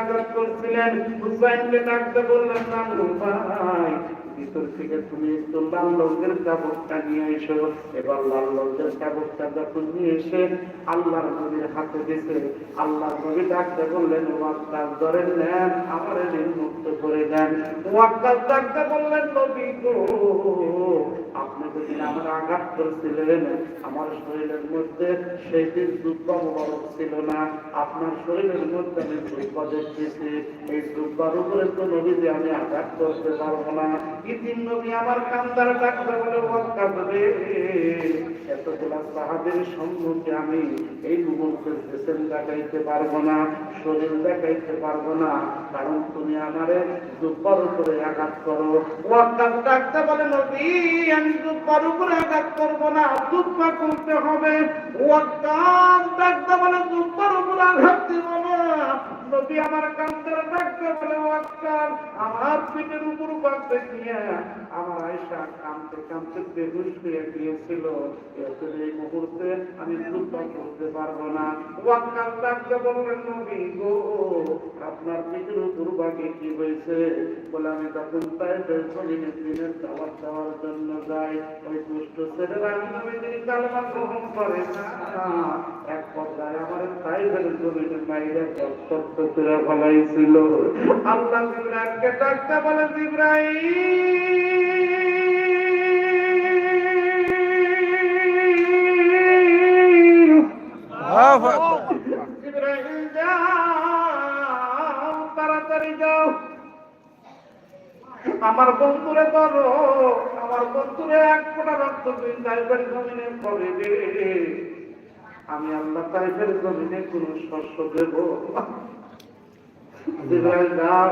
আঘাত করছিলেন। হুসাইনকে ডাকতে বললেন ভিতর থেকে তুমি একটু লাল রঙের কাপড়টা নিয়ে এসো। এবার লাল রঙের কাপড়টা যখন নিয়ে এসে আল্লাহর নবীর হাতে আল্লাহ নবী ডাকতে বললেন ওয়াক্কাস ধরেন নেন, আমার ঋণ মুক্ত করে দেন। ওয়াক্কাস ডাকতে বললেন, নবী গো, আপনি আমার আঘাত আমার শরীরের মধ্যে সেই দিন মুবারক ছিল না। আপনার শরীরের মধ্যে আমি এই দুঃখের উপরে তো নবী যে আমি আঘাত করতে পারব না। ইতিম নবী আমার কান্দার ডাকতে বলে ওয়াক্কাস এতগুলা সাহাবের সম্মুখে আমি এই মুহূর্তে জেসেন দেখাইতে পারব না, শরীর দেখাইতে পারব না। কারণ তুমি আমারে দুঃখের উপরে আঘাত করো। ডাকতে বলে, নবী, আমি দুঃখের উপরে আঘাত করব না দুঃখ করতে হবে। ওয়াক্কাস ডাকতে বলে দুঃখের উপরে আঘাত দিব না। আমার বলে আমার পিঠের উপর বাঁধতে নিয়ে আমার আয়সা বেহুশ হয়ে গিয়েছিল। এই মুহূর্তে আমি দুঃখ করতে পারব না। ওয়াক্কাস ডাকতে বললেন, নবী গো, আপনার পিঠের উপর বাকি কি হয়েছে? বলে, আমি তখন তাইদের জমিনে দিনের দাওয়াত দেওয়ার জন্য যাই। ওই দুষ্ট ছেলেরা আমি নবীদের কালমা গ্রহণ করে না আমার তাইদের জমিনে বাইরে দত্তত্ব করে ফলাইছিল আল্লাহ জিব্রাইলকে ডাকতে বলে যাও আমার বন্ধুরে ধরো আমার বন্ধুরে এক ফোঁটা রক্ত জমিনে পড়ে দে। আমি আল্লাহ তাইফের জমিনে কোন শস্য দেব জিব্রাইল যাও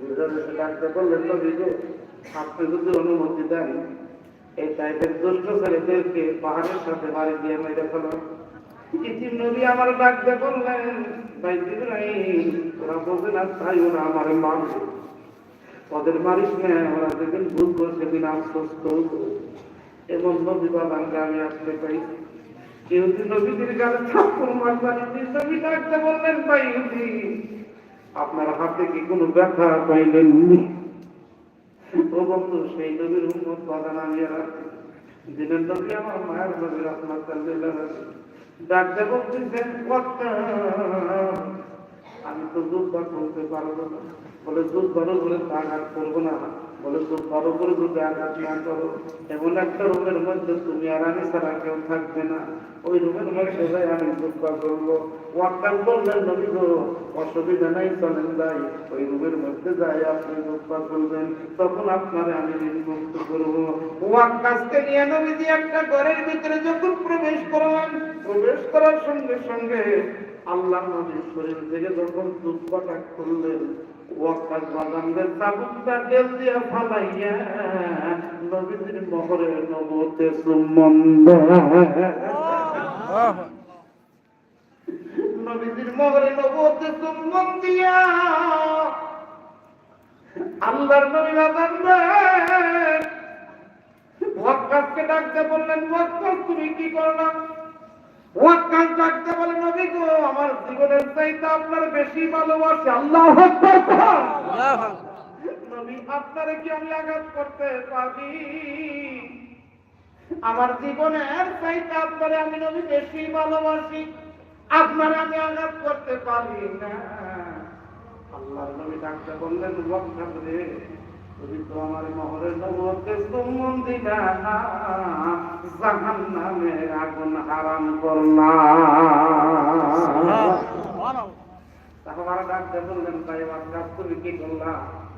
জিব্রাইল এসে ডাকতে বললেন তো বিজু আপনি যদি অনুমতি দেন এই টাইপের দুষ্ট ছেলেদেরকে পাহাড়ের সাথে বাড়ি দিয়ে মেরে ফেলো। ইতিম নবী আমার ডাকতে বললেন ভাই জিব্রাইল ওরা বোঝে না তাই ওরা আমার মারবে। ওদের মারিস না ওরা যেদিন বুঝব সেদিন আফসোস করব। এমন নবী বাবাকে আমি আসতে পাই নবীদের গালে নবী ডাকতে বললেন, ভাই আপনার হাতে কি কোনো ব্যথা পাইলেন ও বন্ধু, সেই নবীর উন্মত বাগান আমি আর। দিনের নবী আমার মায়ের নবীর আপনার ডাকতে বলতেছেন আমি তো দুধ বার করতে পারব না। বলে, দুধ বড় করে আঘাত করব না। বলে বড় করে আঘাত এমন একটা রুমের মধ্যে তুমি আর আমি ছাড়া কেউ থাকবে না। ওই রুমের মধ্যে যাই আমি বার করব। ওয়াক্কাল বললেন নবী অসুবিধা নাই, চলেন যাই। ওই রুমের মধ্যে যাই, আপনি বার করবেন। তখন আপনারে আমি মুক্ত করব। ওয়াক্কাসকে নিয়ে নবীজি একটা ঘরের ভিতরে যখন প্রবেশ করলেন প্রবেশ করার সঙ্গে সঙ্গে আল্লাহ নবীর শরীর থেকে যখন দুধপাটা খুললেন ওয়াক্কাস বাগানদের চাবুকটা তেল দিয়া ফালাইয়া নবীজির মহরে নবতে মহরে নবতে দিয়া আল্লাহর নবী ডাকতে বললেন ওয়াক্কাস তুমি কি করলাম ওয়াক্কাস ডাকতে বলে নবী গো আমার জীবনের চাইতে আপনার বেশি ভালোবাসে আল্লাহ। নবী আপনারে কি আমি আঘাত করতে পারি? আমার জীবনের চাইতে আপনারে আমি নবী বেশি ভালোবাসি আপনারে আমি আঘাত করতে পারি না। আল্লাহ নবী ডাকতে বললেন ওয়াক্কাস রে তুমি তো আমার মহরের নবতে সুমন দিলা জাহান নামে আগুন হারাম করলাম তাহলে ডাকতে বললেন তাই আমার কাজ তুমি কি করলা?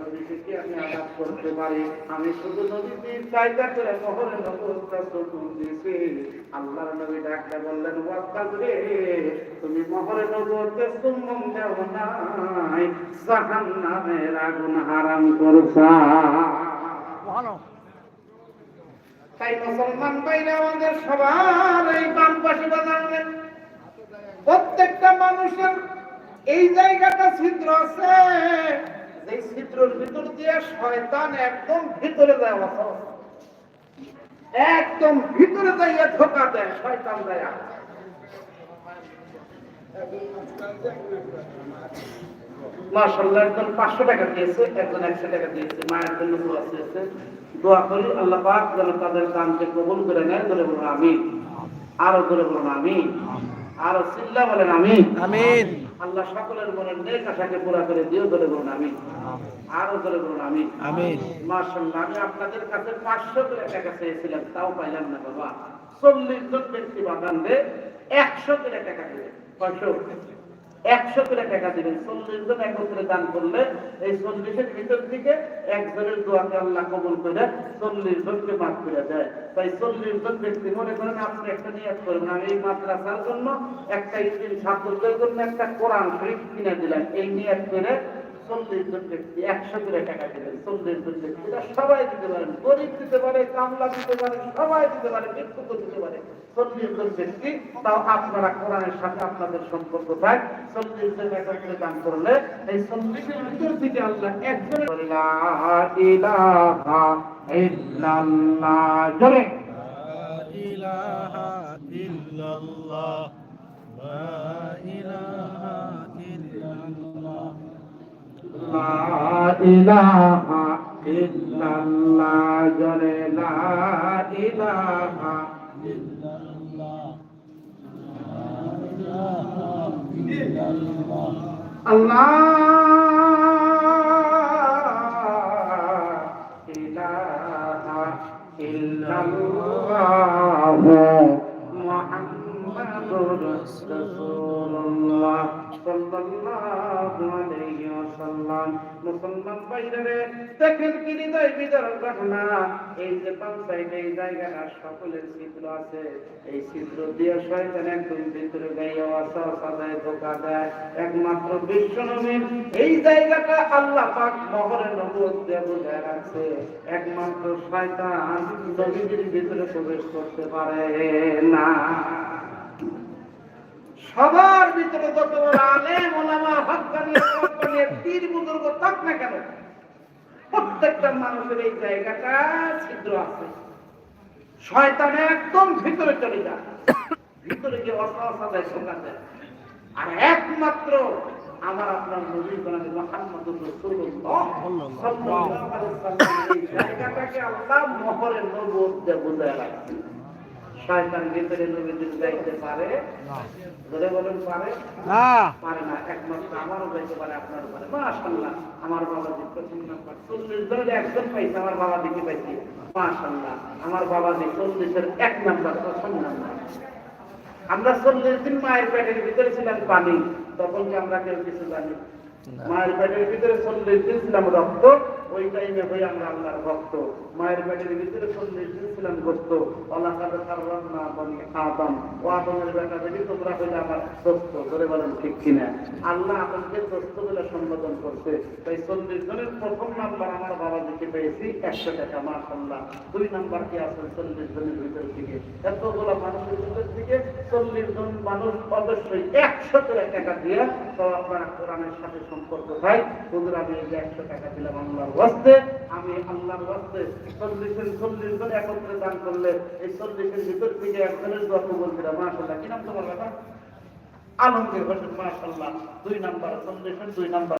নবীকে আমি আঘাত করতে পারি? আমি শুধু নবীকে চাইদা করে মহরে দিয়েছি। আল্লাহর নবী ডাকতে বললেন ওয়াক্কাদ রে তুমি মহরে নবরকে চুম্বন দেও নাই জাহান্নামের আগুন হারাম করছা। তাই মুসলমান ভাইরা আমাদের সবার এই বাম পাশে বাজাবেন প্রত্যেকটা মানুষের এই জায়গাটা ছিদ্র আছে। ছিদ্রের ভিতর দিয়ে শয়তান একদম ভিতরে একদম ভিতরে ধোকা দেয়, শয়তান পাঁচশো টাকা দিয়েছে, একজন একশো টাকা দিয়েছে, মায়ের জন্য আল্লাহ যেন তাদের করে নেয় আমি আরও আমি আরও বলেন আমি আমিন। আল্লাহ সকলের মনের নেক আশাকে পুরা করে দিও ধরে বলুন আমি আরও ধরে বলুন আমি আমিন। মাশাল্লাহ আমি আপনাদের কাছে পাঁচশো করে টাকা চেয়েছিলাম তাও পাইলাম না বাবা। চল্লিশ জন ব্যক্তি বাদান দে একশো করে টাকা দেবে কয়শো একশো করে টাকা দিবেন। চল্লিশ জন একত্রে দান করলে এই চল্লিশের ভিতর থেকে একজনের দোয়াকে আল্লাহ কবল করে চল্লিশ জনকে মাফ করে দেয়। তাই চল্লিশ জন ব্যক্তি মনে করেন আপনি একটা নিয়ে করবেন আমি এই মাদ্রাসার জন্য একটা ইসলিম ছাত্রদের জন্য একটা কোরআন শরীফ কিনে দিলাম এই নিয়াত করে চল্লিশ জন ব্যক্তি, একশো করে টাকা দিবেন চল্লিশ জন ব্যক্তিরা সবাই দিতে পারেন গরিব দিতে পারে, কামলা দিতে পারে, সবাই দিতে পারে ভিক্ষুক দিতে পারে। চল্লিশ জন ব্যক্তি, তাও আপনারা কোরআনের সাথে আপনাদের সম্পর্ক থাক চল্লিশ জন একত্রে দান করলে এই চল্লিশের ভিতর থেকে আল্লাহ একজন ইলাহা ইল্লাল্লাহ জোরে। ইলাহা ইল্লাল্লাহ, লা ইলাহা লা ইলাহা ইল্লাল্লাহ জোরে লা ইলাহা আল্লাহ ইলাহা ওয়াসাল্লাম মুসলমান ভাইরা দেখেন কি হৃদয় ঘটনা? এই যে সাইডে এই জায়গাটা সকলের ছিদ্র আছে। এই ছিদ্র দিয়ে শয়তান একদম ভিতরে আসা ধোকা দেয়। একমাত্র বিশ্ব এই জায়গাটা আল্লাহ পাক মহরে নবুয়ত বুঝায় রাখছে। একমাত্র শয়তান নবীদের ভিতরে প্রবেশ করতে পারে না। সবার ভিতরে যত বড় আলেম, ওলামা হক্কানি হক্কানি পীর, বুজুর্গ, থাক না কেন, প্রত্যেকটা মানুষের এই জায়গাটা ছিদ্র আছে। শয়তান একদম ভিতরে চলে যায়। ভিতরে গিয়ে অসহায় দেয়। আর একমাত্র আমার আপনার নবী গোলামী মোহাম্মদুর রাসূলুল্লাহ সাল্লাল্লাহু আলাইহি জায়গাটাকে আল্লাহ মোহরের নবুয়ত দিয়ে বুঝায় শয়তান ভিতরে নবীদের যাইতে পারে? ধরে বলেন পারে? না। পারে না। একমাত্র আমারও যাইতে পারে পারে। মাশাল্লাহ আমার বাবা প্রথম নাম্বার চল্লিশ জনের একজন পাইছে আমার বাবা দিকে পাইছি? মাশাল্লাহ আমার বাবা চল্লিশের এক নাম্বার প্রথম নাম্বার। আমরা চল্লিশ দিন মায়ের পেটের ভিতরে ছিলাম পানি। তখন কি আমরা কেউ কিছু জানি? মায়ের পেটের ভিতরে চল্লিশ দিন ছিলাম রক্ত। ওই টাইমে হয়ে আমরা আল্লাহর ভক্ত। মায়ের ভিতরে চল্লিশ দিন ছিলাম আল্লাহ না আদম। ও আদমের বেটা দেখি তোমরা হইলে আমার ধরে বলেন ঠিক কিনা। আল্লাহ বলে সম্বোধন করছে। তাই চল্লিশ জনের প্রথম নাম্বার আমার বাবা দিকে পেয়েছি একশো টাকা দুই নাম্বার কি আছে চল্লিশ জনের ভিতর থেকে? এতগুলো মানুষের ভিতর থেকে চল্লিশ জন মানুষ অবশ্যই একশো টাকা দিয়ে তো আপনারা কোরআনের সাথে সম্পর্ক হয়। হুজুর আমি একশো টাকা দিলাম আল্লাহর ওয়াস্তে আমি আল্লাহর ওয়াস্তে চল্লিশের চল্লিশ জন একত্রে দান করলে এই চল্লিশের ভিতর থেকে একজনের দোয়া কবুল করে মাশাল্লাহ কি নাম তোমার ব্যাপার আলমগীর হোসেন মাশাল্লাহ দুই নাম্বার, চল্লিশের দুই নাম্বার।